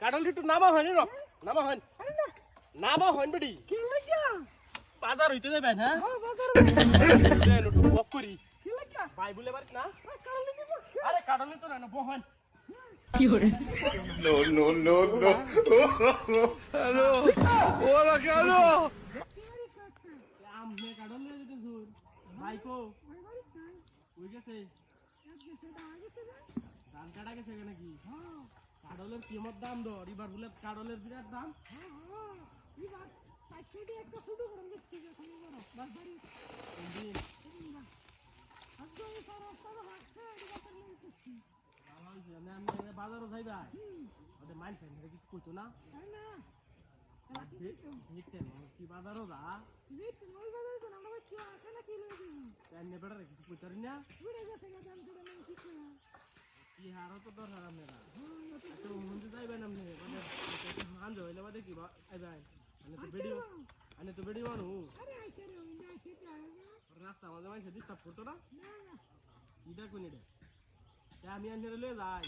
Cuddle একটু নামা হয়নি র নামা হয়নি। নামা হয়নি বেটি। বাজার হইতে যাবেন হ্যাঁ বক করি। ভাই বলে বাড়ি না? আরে কাডল তো না বহন আমনে কাডল নিয়ে জোর ভাই কো ওই গেছে। ধান কাটা গেছে নাকি কাডলের কিমত দাম দর এবার বলে কাডলের বিরাট দাম কোনদিন? ভালো হইছে, না আমি এনে বাজারও ওদের মাইল সাইন কিছু কইতো না কি বাজারও যা রাস্তা মাঝে মাঝে ডিস্টার্ব করতো না ইটা কোন এটা আমি আনতে লয়ে যাই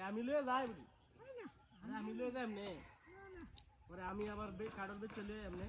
আমি লয়ে যাই আমি লয়ে যাই এমনি পরে আমি আবার কাডল বেচে লয়ে এমনি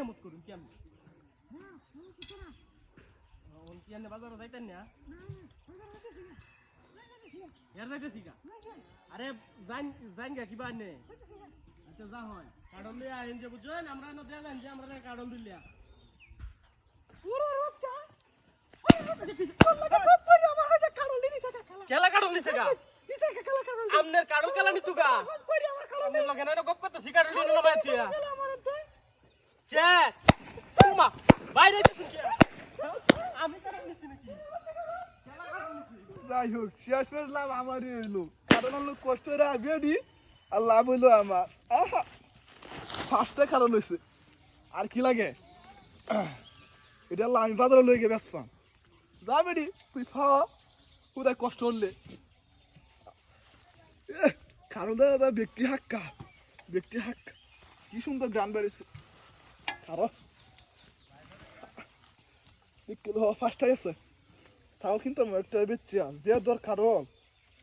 আরে করুন কেমন কি আনে বাজারে যাইতেন না এর যাইতেছি কা আরে জান জান গা কিবা আনে আচ্ছা যা হয় কাডল লিয়া আইন যে বুঝছেন আমরা না দেয়া যে আমরা না কাডল দিলিয়া কেলা কাডল নিছে গা আমনের কাডল কেলা নিতু গা আমনের লগে না গপ করতে সিগারেট দিন না বাইতিয়া কে তোমা বাইরে কিছু কে আমি কাডল নিছি নাকি কেলা কাডল নিছি যাই হোক, শেষ পেজ লাভ আমারই হইল। কারণ হলো কষ্ট বেডি আর লাভ হইল আমার। আহা! ফার্স্টে কারণ হয়েছে আর কি লাগে? এটা আমি বাজারে লই গিয়ে ব্যস্ত। পাম যা বেডি তুই খাওয়া কোথায় কষ্ট হলে কারণ দাদা ব্যক্তি হাক্কা। ব্যক্তি হাক্কা। কি সুন্দর গান বেড়েছে। আরও ফার্স্ট আছে। চাউল কিন্তু একটা বেচছি যে দরকার